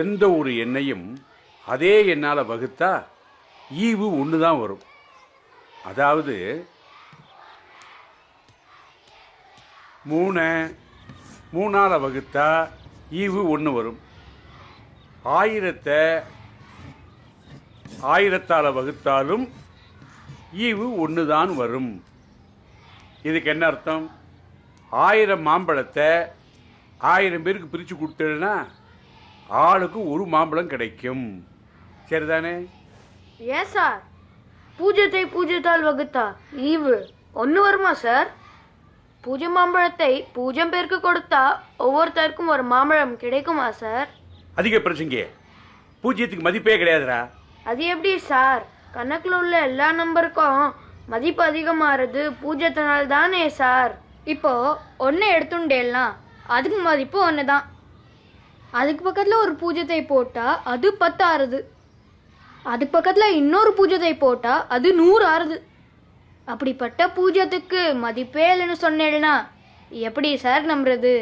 எந்த ஒரு எண்ணையும் அதே எண்ணால் வகுத்தா ஈவு ஒன்று தான் வரும். அதாவது மூணு மூணால் வகுத்தா ஈவு ஒன்று வரும். ஆயிரத்தை ஆயிரத்தால் வகுத்தாலும் ஈவு ஒன்று தான் வரும். இதுக்கு என்ன அர்த்தம்? ஆயிரம் மாம்பழத்தை ஆயிரம் பேருக்கு பிரித்து கொடுத்தேன்னா ஆளுக்கு ஒரு மாம்பழம் கிடைக்கும். சரிதானே? ஏன் சார்? பூஜ்யத்தை பூஜ்யத்தால் வகுத்தா? ஈவு. ஒன்று வருமா சார்? பூஜ்ய மாம்பழத்தை பூஜ்யம் பேருக்கு கொடுத்தா ஒவ்வொருத்தருக்கும் ஒரு மாம்பழம் கிடைக்குமா சார்? அதிக பிரச்சங்க பூஜ்ஜியத்துக்கு மதிப்பே கிடையாதுடா. அது எப்படி சார்? கணக்கில் உள்ள எல்லா நம்பருக்கும் மதிப்பு அதிகமாகிறது பூஜ்யத்தினால் தானே சார்? இப்போ ஒன்று எடுத்துட்டேலாம் அதுக்கு மதிப்பு ஒன்று தான் அதுக்கு பக்கத்தில் ஒரு பூஜத்தை போட்டால் அது பத்து ஆறுது அதுக்கு பக்கத்தில் இன்னொரு பூஜத்தை போட்டால் அது நூறு ஆறுது அப்படிப்பட்ட பூஜ்யத்துக்கு மதிப்பே இல்லைன்னு சொன்னேன்னா எப்படி சார் நம்புறது?